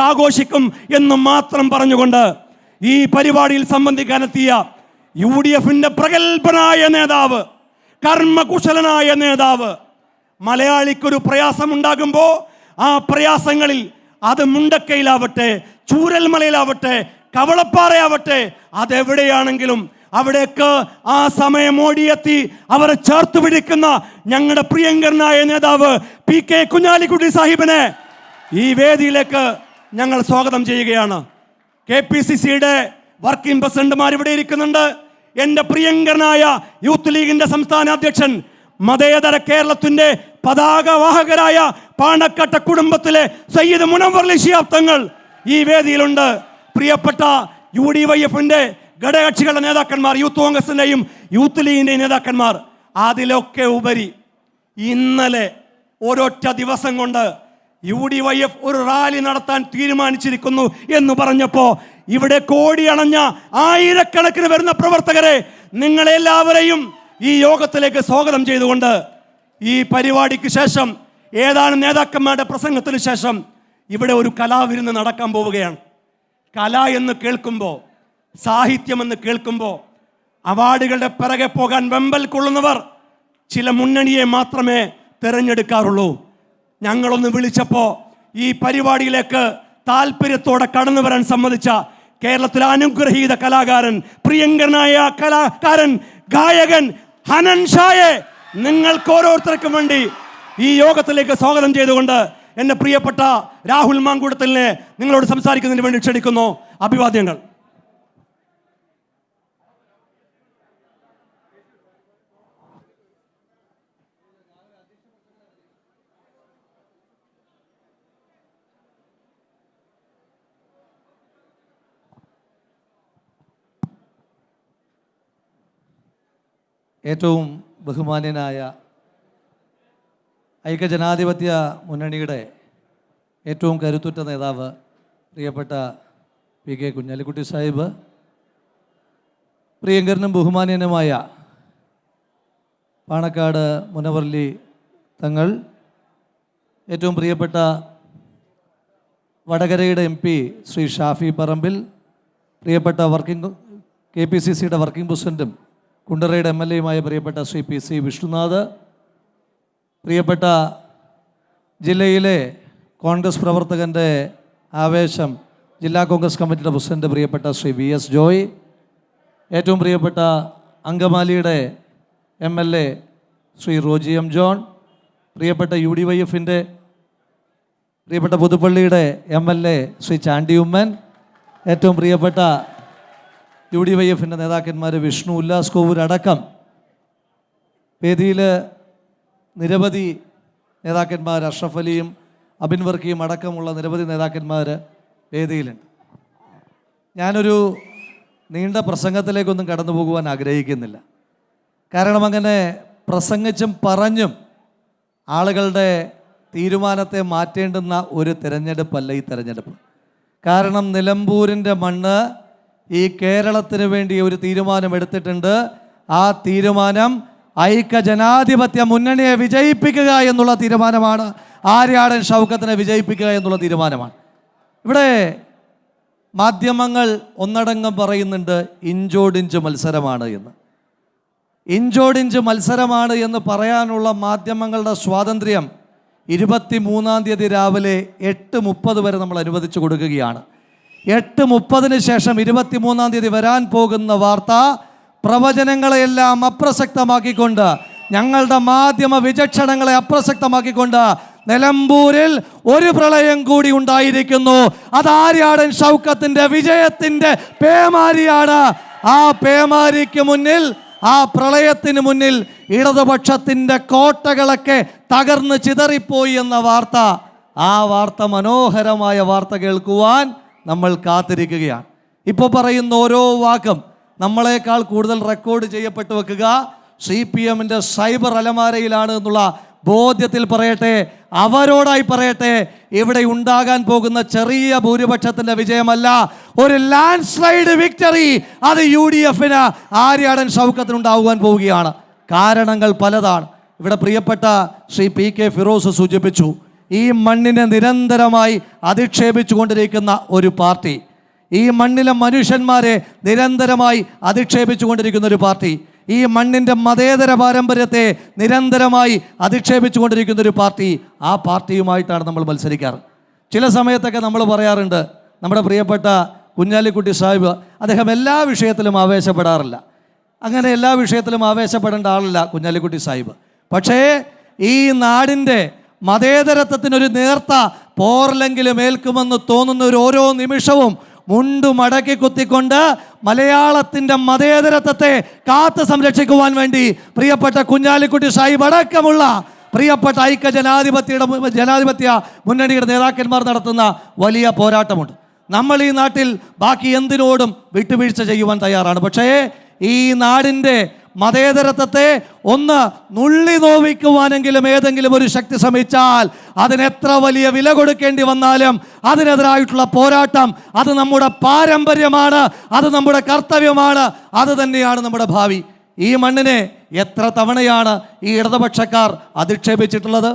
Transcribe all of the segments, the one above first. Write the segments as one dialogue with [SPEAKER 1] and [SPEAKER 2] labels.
[SPEAKER 1] ആഘോഷിക്കും എന്ന് മാത്രം പറഞ്ഞുകൊണ്ട് ഈ പരിപാടിയിൽ സംബന്ധിക്കാനെത്തിയ യു ഡി എഫിന്റെ പ്രഗത്ഭനായ നേതാവ് കർമ്മകുശലനായ നേതാവ് മലയാളിക്കൊരു പ്രയാസമുണ്ടാകുമ്പോൾ ആ പ്രയാസങ്ങളിൽ അത് മുണ്ടക്കയിലാവട്ടെ ചൂരൽമലയിലാവട്ടെ കവളപ്പാറയാവട്ടെ അതെവിടെയാണെങ്കിലും അവിടേക്ക് ആ സമയം ഓടിയെത്തി അവരെ ചേർത്ത് പിടിക്കുന്ന ഞങ്ങളുടെ പ്രിയങ്കരനായ നേതാവ് പി കെ കുഞ്ഞാലിക്കുട്ടി സാഹിബിനെ ഈ വേദിയിലേക്ക് ഞങ്ങൾ സ്വാഗതം ചെയ്യുകയാണ്. കെ പി സി സിയുടെ വർക്കിംഗ് പ്രസിഡന്റുമാർ ഇവിടെ ഇരിക്കുന്നുണ്ട്. എന്റെ പ്രിയങ്കരനായ യൂത്ത് ലീഗിന്റെ സംസ്ഥാന അധ്യക്ഷൻ മതേതര കേരളത്തിന്റെ പതാകവാഹകരായ പാണക്കട്ട കുടുംബത്തിലെ സയ്യിദ് മുനവർ ശിയാബ്ദങ്ങൾ ഈ വേദിയിലുണ്ട്. പ്രിയപ്പെട്ട യു ഡി വൈ എഫിന്റെ ഘടകകക്ഷികളുടെ നേതാക്കന്മാർ യൂത്ത് കോൺഗ്രസിന്റെയും യൂത്ത് ലീഗിന്റെയും നേതാക്കന്മാർ അതിലൊക്കെ ഉപരി ഇന്നലെ ഒരൊറ്റ ദിവസം കൊണ്ട് യു ഡി വൈ എഫ് ഒരു റാലി നടത്താൻ തീരുമാനിച്ചിരിക്കുന്നു എന്ന് പറഞ്ഞപ്പോ ഇവിടെ കോടി അണഞ്ഞ ആയിരക്കണക്കിന് വരുന്ന പ്രവർത്തകരെ നിങ്ങളെല്ലാവരെയും ഈ യോഗത്തിലേക്ക് സ്വാഗതം ചെയ്തുകൊണ്ട് ഈ പരിപാടിക്ക് ശേഷം ഏതാനും നേതാക്കന്മാരുടെ പ്രസംഗത്തിന് ശേഷം ഇവിടെ ഒരു കലാവിരുന്ന് നടക്കാൻ പോവുകയാണ്. കല എന്ന് കേൾക്കുമ്പോൾ സാഹിത്യമെന്ന് കേൾക്കുമ്പോൾ അവാർഡുകളുടെ പിറകെ പോകാൻ വെമ്പൽ കൊള്ളുന്നവർ ചില മുന്നണിയെ മാത്രമേ തിരഞ്ഞെടുക്കാറുള്ളൂ. ഞങ്ങളൊന്ന് വിളിച്ചപ്പോൾ ഈ പരിപാടിയിലേക്ക് താല്പര്യത്തോടെ കടന്നു വരാൻ സമ്മതിച്ച കേരളത്തിലെ അനുഗ്രഹീത കലാകാരൻ പ്രിയങ്കരനായ കലാകാരൻ ഗായകൻ ഹനൻ ഷായെ നിങ്ങൾക്ക് ഓരോരുത്തർക്കും വേണ്ടി ഈ യോഗത്തിലേക്ക് സ്വാഗതം ചെയ്തുകൊണ്ട് എന്റെ പ്രിയപ്പെട്ട രാഹുൽ മാങ്കൂടത്തിലിനെ നിങ്ങളോട് സംസാരിക്കുന്നതിന് വേണ്ടി ക്ഷണിക്കുന്നു. അഭിവാദ്യങ്ങൾ.
[SPEAKER 2] ഏറ്റവും ബഹുമാന്യനായ ഐക്യജനാധിപത്യ മുന്നണിയുടെ ഏറ്റവും കരുത്തുറ്റ നേതാവ് പ്രിയപ്പെട്ട പി കെ കുഞ്ഞാലിക്കുട്ടി സാഹിബ് പ്രിയങ്കരനും ബഹുമാന്യനുമായ പാണക്കാട് മുനവർലി തങ്ങൾ ഏറ്റവും പ്രിയപ്പെട്ട വടകരയുടെ എം പി ശ്രീ ഷാഫി പറമ്പിൽ പ്രിയപ്പെട്ട വർക്കിംഗ് കെ പി സി സിയുടെ വർക്കിംഗ് പ്രസിഡന്റും കുണ്ടറയുടെ എം എൽ എയുമായ പ്രിയപ്പെട്ട ശ്രീ പി സി വിഷ്ണുനാഥ് പ്രിയപ്പെട്ട ജില്ലയിലെ കോൺഗ്രസ് പ്രവർത്തകന്റെ ആവേശം ജില്ലാ കോൺഗ്രസ് കമ്മിറ്റിയുടെ പ്രസിഡന്റ് പ്രിയപ്പെട്ട ശ്രീ വി എസ് ജോയ് ഏറ്റവും പ്രിയപ്പെട്ട അങ്കമാലിയുടെ M L A Shri Roji M John പ്രിയപ്പെട്ട യു ഡി വൈ എഫിന്റെ പ്രിയപ്പെട്ട പുതുപ്പള്ളിയുടെ M L A Shri Chandy Oommen ഏറ്റവും പ്രിയപ്പെട്ട യു ഡി വൈ എഫിന്റെ നേതാക്കന്മാർ വിഷ്ണു ഉല്ലാസ് കോവൂരടക്കം വേദിയിൽ നിരവധി നേതാക്കന്മാർ അഷ്റഫ് അലിയും അബിൻ വർക്കിയും അടക്കമുള്ള നിരവധി നേതാക്കന്മാർ വേദിയിലുണ്ട്. ഞാനൊരു നീണ്ട പ്രസംഗത്തിലേക്കൊന്നും കടന്നു പോകുവാൻ ആഗ്രഹിക്കുന്നില്ല. കാരണം അങ്ങനെ പ്രസംഗിച്ചും പറഞ്ഞും ആളുകളുടെ തീരുമാനത്തെ മാറ്റേണ്ടുന്ന ഒരു തിരഞ്ഞെടുപ്പല്ല ഈ തിരഞ്ഞെടുപ്പ്. കാരണം നിലമ്പൂരിന്റെ മണ്ണ് ഈ കേരളത്തിന് വേണ്ടി ഒരു തീരുമാനം എടുത്തിട്ടുണ്ട്. ആ തീരുമാനം ഐക്യ ജനാധിപത്യ മുന്നണിയെ വിജയിപ്പിക്കുക എന്നുള്ള തീരുമാനമാണ്. ആര്യാടൻ ഷൗക്കത്തിനെ വിജയിപ്പിക്കുക എന്നുള്ള തീരുമാനമാണ്. ഇവിടെ മാധ്യമങ്ങൾ ഒന്നടങ്കം പറയുന്നുണ്ട് ഇഞ്ചോടിഞ്ച് മത്സരമാണ് എന്ന്. ഇഞ്ചോടിഞ്ച് മത്സരമാണ് എന്ന് പറയാനുള്ള മാധ്യമങ്ങളുടെ സ്വാതന്ത്ര്യം ഇരുപത്തി മൂന്നാം തീയതി രാവിലെ എട്ട് മുപ്പത് വരെ നമ്മൾ അനുവദിച്ചു കൊടുക്കുകയാണ്. എട്ട് മുപ്പതിന് ശേഷം ഇരുപത്തി മൂന്നാം തീയതി വരാൻ പോകുന്ന വാർത്ത പ്രവചനങ്ങളെയെല്ലാം അപ്രസക്തമാക്കിക്കൊണ്ട് ഞങ്ങളുടെ മാധ്യമ വിചക്ഷണങ്ങളെ അപ്രസക്തമാക്കിക്കൊണ്ട് നിലമ്പൂരിൽ ഒരു പ്രളയം കൂടി ഉണ്ടായിരിക്കുന്നു. അത് ആര്യാടൻ ഷൗക്കത്തിന്റെ വിജയത്തിന്റെ പേമാരിയാണ്. ആ പേമാരിക്ക് മുന്നിൽ ആ പ്രളയത്തിന് മുന്നിൽ ഇടതുപക്ഷത്തിന്റെ കോട്ടകളൊക്കെ തകർന്ന് ചിതറിപ്പോയി എന്ന വാർത്ത. ആ വാർത്ത മനോഹരമായ വാർത്ത കേൾക്കുവാൻ നമ്മൾ കാത്തിരിക്കുകയാണ്. ഇപ്പോൾ പറയുന്ന ഓരോ വാക്കും നമ്മളെക്കാൾ കൂടുതൽ റെക്കോർഡ് ചെയ്യപ്പെട്ടു വെക്കുക. സി പി എമ്മിന്റെ സൈബർ അലമാരയിലാണ് എന്നുള്ള ബോധ്യത്തിൽ പറയട്ടെ അവരോടായി പറയട്ടെ ഇവിടെ ഉണ്ടാകാൻ പോകുന്ന ചെറിയ ഭൂരിപക്ഷത്തിന്റെ വിജയമല്ല. ഒരു ലാൻഡ് സ്ലൈഡ് വിക്ടറി അത് യു ഡി എഫിന് ആര്യാടൻ ഷൗക്കത്തിനുണ്ടാകുവാൻ പോവുകയാണ്. കാരണങ്ങൾ പലതാണ്. ഇവിടെ പ്രിയപ്പെട്ട ശ്രീ പി കെ ഫിറോസ് സൂചിപ്പിച്ചു ഈ മണ്ണിനെ നിരന്തരമായി അധിക്ഷേപിച്ചു കൊണ്ടിരിക്കുന്ന ഒരു പാർട്ടി ഈ മണ്ണിലെ മനുഷ്യന്മാരെ നിരന്തരമായി അധിക്ഷേപിച്ചു കൊണ്ടിരിക്കുന്ന ഒരു പാർട്ടി ഈ മണ്ണിന്റെ മതേതര പാരമ്പര്യത്തെ നിരന്തരമായി അധിക്ഷേപിച്ചു കൊണ്ടിരിക്കുന്ന ഒരു പാർട്ടി ആ പാർട്ടിയുമായിട്ടാണ് നമ്മൾ മത്സരിക്കാറ്. ചില സമയത്തൊക്കെ നമ്മൾ പറയാറുണ്ട് നമ്മുടെ പ്രിയപ്പെട്ട കുഞ്ഞാലിക്കുട്ടി സാഹിബ് അദ്ദേഹം എല്ലാ വിഷയത്തിലും ആവേശപ്പെടാറില്ല. അങ്ങനെ എല്ലാ വിഷയത്തിലും ആവേശപ്പെടേണ്ട ആളല്ല കുഞ്ഞാലിക്കുട്ടി സാഹിബ്. പക്ഷേ ഈ നാടിന്റെ മതേതരത്വത്തിനൊരു നേർത്ത പോർലെങ്കിലും ഏൽക്കുമെന്ന് തോന്നുന്ന ഒരു ഓരോ നിമിഷവും മുണ്ടു മടക്കി കുത്തിക്കൊണ്ട് മലയാളത്തിന്റെ മതേതരത്വത്തെ കാത്തു സംരക്ഷിക്കുവാൻ വേണ്ടി പ്രിയപ്പെട്ട കുഞ്ഞാലിക്കുട്ടി സാഹിബ് അടക്കമുള്ള പ്രിയപ്പെട്ട ഐക്യ ജനാധിപത്യയുടെ ജനാധിപത്യ മുന്നണിയുടെ നേതാക്കന്മാർ നടത്തുന്ന വലിയ പോരാട്ടമുണ്ട്. നമ്മൾ ഈ നാട്ടിൽ ബാക്കി എന്തിനോടും വിട്ടുവീഴ്ച ചെയ്യുവാൻ തയ്യാറാണ്. പക്ഷേ ഈ നാടിന്റെ മതേതരത്വത്തെ ഒന്ന് നുള്ളി നോവിക്കുവാനെങ്കിലും ഏതെങ്കിലും ഒരു ശക്തി ശ്രമിച്ചാൽ അതിനെത്ര വലിയ വില കൊടുക്കേണ്ടി വന്നാലും അതിനെതിരായിട്ടുള്ള പോരാട്ടം അത് നമ്മുടെ പാരമ്പര്യമാണ് അത് നമ്മുടെ കർത്തവ്യമാണ് അത് തന്നെയാണ് നമ്മുടെ ഭാവി. ഈ മണ്ണിനെ എത്ര തവണയാണ് ഈ ഇടതുപക്ഷക്കാർ അധിക്ഷേപിച്ചിട്ടുള്ളത്?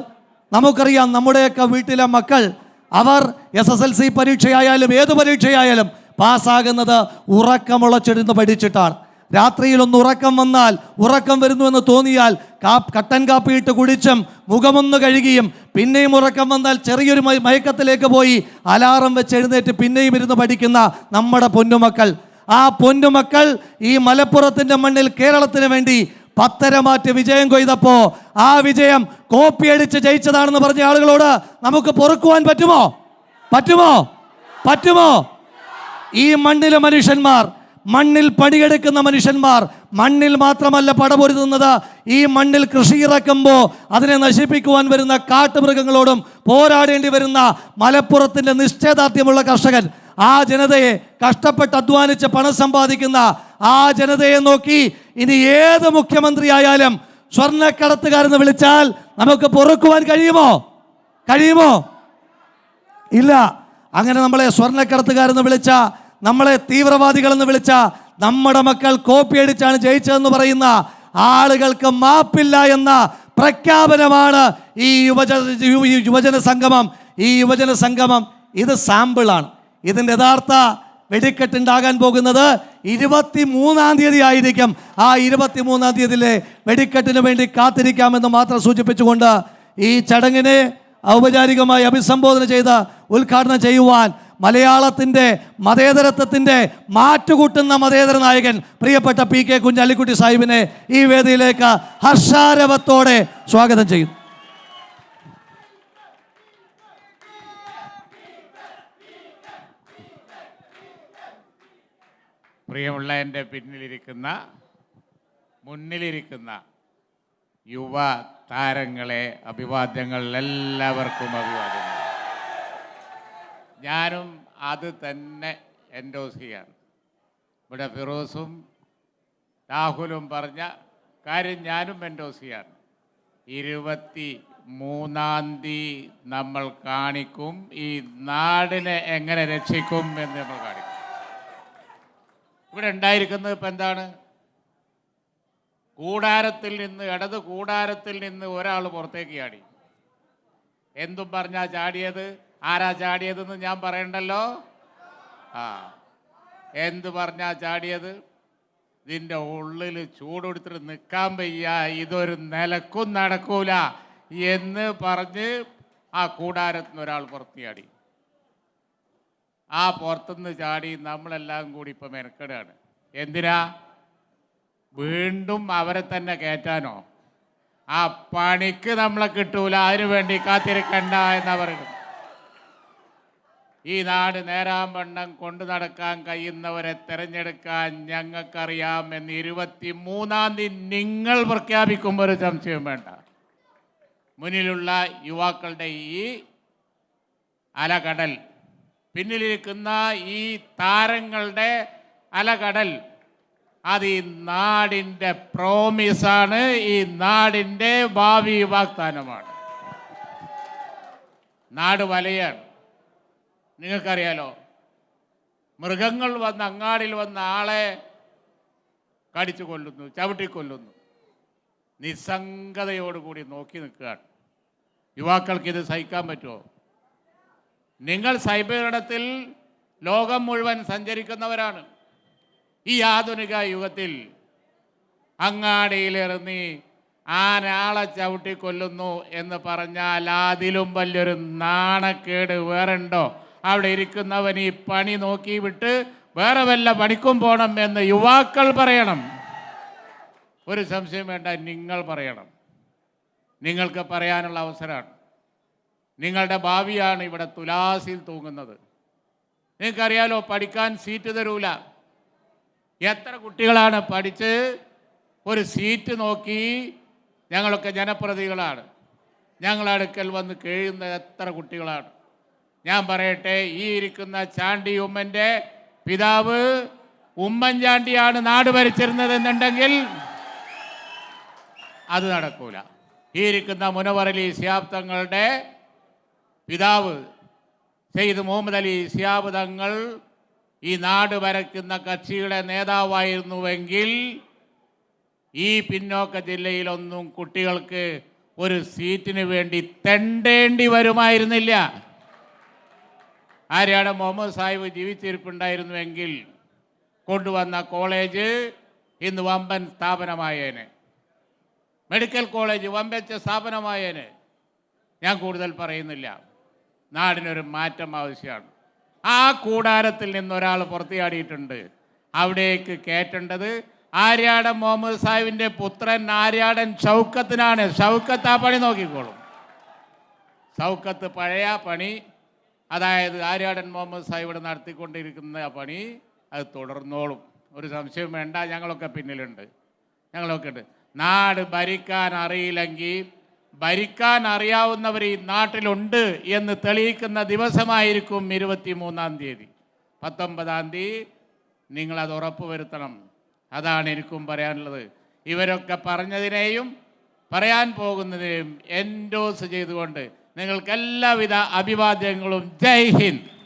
[SPEAKER 2] നമുക്കറിയാം നമ്മുടെയൊക്കെ വീട്ടിലെ മക്കൾ അവർ എസ് എസ് എൽ സി പരീക്ഷയായാലും ഏത് പരീക്ഷയായാലും പാസ്സാകുന്നത് ഉറക്കമുളച്ചിരുന്ന് പഠിച്ചിട്ടാണ്. രാത്രിയിൽ ഒന്ന് ഉറക്കം വന്നാൽ ഉറക്കം വരുന്നുവെന്ന് തോന്നിയാൽ കാ കട്ടൻ കാപ്പിയിട്ട് കുടിച്ചും മുഖമൊന്ന് കഴുകിയും പിന്നെയും ഉറക്കം വന്നാൽ ചെറിയൊരു മയക്കത്തിലേക്ക് പോയി അലാറം വെച്ച് എഴുന്നേറ്റ് പിന്നെയും ഇരുന്ന് പഠിക്കുന്ന നമ്മുടെ പൊന്നുമക്കൾ. ആ പൊന്നുമക്കൾ ഈ മലപ്പുറത്തിന്റെ മണ്ണിൽ കേരളത്തിന് വേണ്ടി പത്തര മാറ്റി വിജയം കൊയ്തപ്പോൾ ആ വിജയം കോപ്പി അടിച്ച് ജയിച്ചതാണെന്ന് പറഞ്ഞ ആളുകളോട് നമുക്ക് പൊറുക്കുവാൻ പറ്റുമോ? പറ്റുമോ? പറ്റുമോ? ഈ മണ്ണിലെ മനുഷ്യന്മാർ മണ്ണിൽ പണിയെടുക്കുന്ന മനുഷ്യന്മാർ മണ്ണിൽ മാത്രമല്ല പടപൊരുതുന്നത്. ഈ മണ്ണിൽ കൃഷി ഇറക്കുമ്പോൾ അതിനെ നശിപ്പിക്കുവാൻ വരുന്ന കാട്ടുമൃഗങ്ങളോടും പോരാടേണ്ടി വരുന്ന മലപ്പുറത്തിന്റെ നിശ്ചയദാർഢ്യമുള്ള കർഷകൻ ആ ജനതയെ കഷ്ടപ്പെട്ട് അധ്വാനിച്ച് പണം സമ്പാദിക്കുന്ന ആ ജനതയെ നോക്കി ഇനി ഏത് മുഖ്യമന്ത്രി ആയാലും സ്വർണക്കടത്തുകാരെന്ന് വിളിച്ചാൽ നമുക്ക് പൊറുക്കുവാൻ കഴിയുമോ? കഴിയുമോ? ഇല്ല. അങ്ങനെ നമ്മളെ സ്വർണക്കടത്തുകാരെന്ന് വിളിച്ച നമ്മളെ തീവ്രവാദികളെന്ന് വിളിച്ച നമ്മുടെ മക്കൾ കോപ്പി അടിച്ചാണ് ജയിച്ചതെന്ന് പറയുന്ന ആളുകൾക്ക് മാപ്പില്ല എന്ന പ്രഖ്യാപനമാണ് ഈ യുവജന യുവജന സംഗമം. ഈ യുവജന സംഗമം ഇത് സാമ്പിളാണ്. ഇതിന്റെ യഥാർത്ഥ വെടിക്കെട്ടുണ്ടാകാൻ പോകുന്നത് ഇരുപത്തി മൂന്നാം തീയതി ആയിരിക്കും. ആ ഇരുപത്തി മൂന്നാം തീയതിയിലെ വെടിക്കെട്ടിന് വേണ്ടി കാത്തിരിക്കാമെന്ന് മാത്രം സൂചിപ്പിച്ചുകൊണ്ട് ഈ ചടങ്ങിനെ ഔപചാരികമായി അഭിസംബോധന ചെയ്ത് ഉദ്ഘാടനം ചെയ്യുവാൻ മലയാളത്തിന്റെ മതേതരത്വത്തിന്റെ മാറ്റുകൂട്ടുന്ന മതേതര നായകൻ പ്രിയപ്പെട്ട പി കെ കുഞ്ഞാലിക്കുട്ടി സാഹിബിനെ ഈ വേദിയിലേക്ക് ഹർഷാരവത്തോടെ സ്വാഗതം ചെയ്യുന്നു.
[SPEAKER 3] പ്രിയമുള്ള എന്റെ പിന്നിലിരിക്കുന്ന മുന്നിലിരിക്കുന്ന യുവ താരങ്ങളെ അഭിവാദ്യങ്ങൾ എല്ലാവർക്കും അഭിവാദ്യങ്ങൾ. ഞാനും അത് തന്നെ എൻഡോസ് ചെയ്യാണ് ഇവിടെ ഫിറോസും രാഹുലും പറഞ്ഞ കാര്യം ഞാനും എൻഡോസ് ചെയ്യാണ് ഇരുപത്തി മൂന്നാം തീയതി നമ്മൾ കാണിക്കും ഈ നാടിനെ എങ്ങനെ രക്ഷിക്കും എന്ന് നമ്മൾ കാണിക്കും. ഇവിടെ ഉണ്ടായിരിക്കുന്നത് ഇപ്പം എന്താണ്? കൂടാരത്തിൽ നിന്ന് ഇടത് കൂടാരത്തിൽ നിന്ന് ഒരാൾ പുറത്തേക്ക് ചാടി. എന്തും പറഞ്ഞാൽ ചാടിയത്? ആരാ ചാടിയതെന്ന് ഞാൻ പറയണ്ടല്ലോ? ആ എന്ത് പറഞ്ഞാ ചാടിയത്? ഇതിന്റെ ഉള്ളിൽ ചൂടെടുത്തിട്ട് നിൽക്കാൻ വയ്യ ഇതൊരു നിലക്കും നടക്കൂല എന്ന് പറഞ്ഞ് ആ കൂടാരത്തിന് ഒരാൾ പുറത്ത് ചാടി. ആ പുറത്തുനിന്ന് ചാടി നമ്മളെല്ലാം കൂടി ഇപ്പം മെനക്കെടുകയാണ് എന്തിനാ? വീണ്ടും അവരെ തന്നെ കയറ്റാനോ? ആ പണിക്ക് നമ്മളെ കിട്ടൂല അതിനു വേണ്ടി കാത്തിരിക്കണ്ട എന്നാ പറയുന്നത്. ഈ നാട് നേരാവണ്ണം കൊണ്ടു നടക്കാൻ കഴിയുന്നവരെ തിരഞ്ഞെടുക്കാൻ ഞങ്ങൾക്കറിയാം എന്ന് ഇരുപത്തി മൂന്നാം തീയതി നിങ്ങൾ പ്രഖ്യാപിക്കുമ്പോൾ ഒരു സംശയം വേണ്ട. മുന്നിലുള്ള യുവാക്കളുടെ ഈ അലകടൽ പിന്നിലിരിക്കുന്ന ഈ താരങ്ങളുടെ അലകടൽ അത് ഈ നാടിന്റെ പ്രോമിസാണ് ഈ നാടിന്റെ ഭാവി വാഗ്ദാനമാണ്. നാട് വലയാണ്. നിങ്ങൾക്കറിയാലോ മൃഗങ്ങൾ വന്ന് അങ്ങാടിൽ വന്ന ആളെ കടിച്ചു കൊല്ലുന്നു ചവിട്ടിക്കൊല്ലുന്നു. നിസ്സംഗതയോടുകൂടി നോക്കി നിൽക്കുകയാണ്. യുവാക്കൾക്ക് ഇത് സഹിക്കാൻ പറ്റുമോ? നിങ്ങൾ സൈബർ ഇടത്തിൽ ലോകം മുഴുവൻ സഞ്ചരിക്കുന്നവരാണ്. ഈ ആധുനിക യുഗത്തിൽ അങ്ങാടിയിലിറങ്ങി ആനാളെ ചവിട്ടി കൊല്ലുന്നു എന്ന് പറഞ്ഞാൽ അതിലും വലിയൊരു നാണക്കേട് വേറുണ്ടോ അവിടെ ഇരിക്കുന്നവൻ ഈ പണി നോക്കി വിട്ട് വേറെ വല്ല പണിക്കും പോകണം എന്ന് യുവാക്കൾ പറയണം. ഒരു സംശയം വേണ്ട നിങ്ങൾ പറയണം. നിങ്ങൾക്ക് പറയാനുള്ള അവസരമാണ്. നിങ്ങളുടെ ഭാവിയാണ് ഇവിടെ തുലാസിൽ തൂങ്ങുന്നത്. നിങ്ങൾക്കറിയാലോ പഠിക്കാൻ സീറ്റ് തരൂല. എത്ര കുട്ടികളാണ് പഠിച്ച് ഒരു സീറ്റ് നോക്കി ഞങ്ങളൊക്കെ ജനപ്രതികളാണ് ഞങ്ങളടുക്കൽ വന്ന് കഴിയുന്ന എത്ര കുട്ടികളാണ്. ഞാൻ പറയട്ടെ ഈ ഇരിക്കുന്ന ചാണ്ടി ഉമ്മന്റെ പിതാവ് ഉമ്മൻചാണ്ടിയാണ് നാട് ഭരിച്ചിരുന്നത് എന്നുണ്ടെങ്കിൽ അത് നടക്കൂല. ഈ ഇരിക്കുന്ന മുനവറലി സിയാബ് തങ്ങളുടെ പിതാവ് സെയ്ദ് മുഹമ്മദ് അലി സിയാബ് തങ്ങൾ ഈ നാട് വരയ്ക്കുന്ന കക്ഷിയുടെ നേതാവായിരുന്നുവെങ്കിൽ ഈ പിന്നോക്ക ജില്ലയിലൊന്നും കുട്ടികൾക്ക് ഒരു സീറ്റിന് വേണ്ടി തെണ്ടേണ്ടി വരുമായിരുന്നില്ല. ആര്യാട് മുഹമ്മദ് സാഹിബ് ജീവിച്ചിരിപ്പുണ്ടായിരുന്നുവെങ്കിൽ കൊണ്ടുവന്ന കോളേജ് ഇന്ന് വമ്പൻ സ്ഥാപനമായേനെ. Medical college വമ്പച്ച സ്ഥാപനമായേനെ. ഞാൻ കൂടുതൽ പറയുന്നില്ല. നാടിനൊരു മാറ്റം ആവശ്യമാണ്. ആ കൂടാരത്തിൽ നിന്നൊരാൾ പുറത്തിയാടിയിട്ടുണ്ട്. അവിടേക്ക് കയറ്റേണ്ടത് ആര്യാടൻ മുഹമ്മദ് സാഹിബിന്റെ പുത്രൻ ആര്യാടൻ ഷൗക്കത്തിനാണ്. ഷൗക്കത്ത് ആ പണി നോക്കിക്കോളും. സൗക്കത്ത് പഴയ പണി അതായത് ആര്യാടൻ മുഹമ്മദ് സാഹിബ് നടത്തിക്കൊണ്ടിരിക്കുന്ന പണി അത് തുടർന്നോളും. ഒരു സംശയം വേണ്ട ഞങ്ങളൊക്കെ പിന്നിലുണ്ട്. ഞങ്ങളൊക്കെ ഉണ്ട്. നാട് ഭരിക്കാൻ അറിയില്ലെങ്കിൽ ഭരിക്കാൻ അറിയാവുന്നവർ ഈ നാട്ടിലുണ്ട് എന്ന് തെളിയിക്കുന്ന ദിവസമായിരിക്കും ഇരുപത്തി മൂന്നാം തീയതി. പത്തൊമ്പതാം തീയതി നിങ്ങളത് ഉറപ്പുവരുത്തണം. അതാണ് എനിക്കും പറയാനുള്ളത്. ഇവരൊക്കെ പറഞ്ഞതിനെയും പറയാൻ പോകുന്നതിനെയും എൻഡോസ് ചെയ്തുകൊണ്ട് നിങ്ങൾക്ക് എല്ലാവിധ അഭിവാദ്യങ്ങളും. ജയ് ഹിന്ദ്.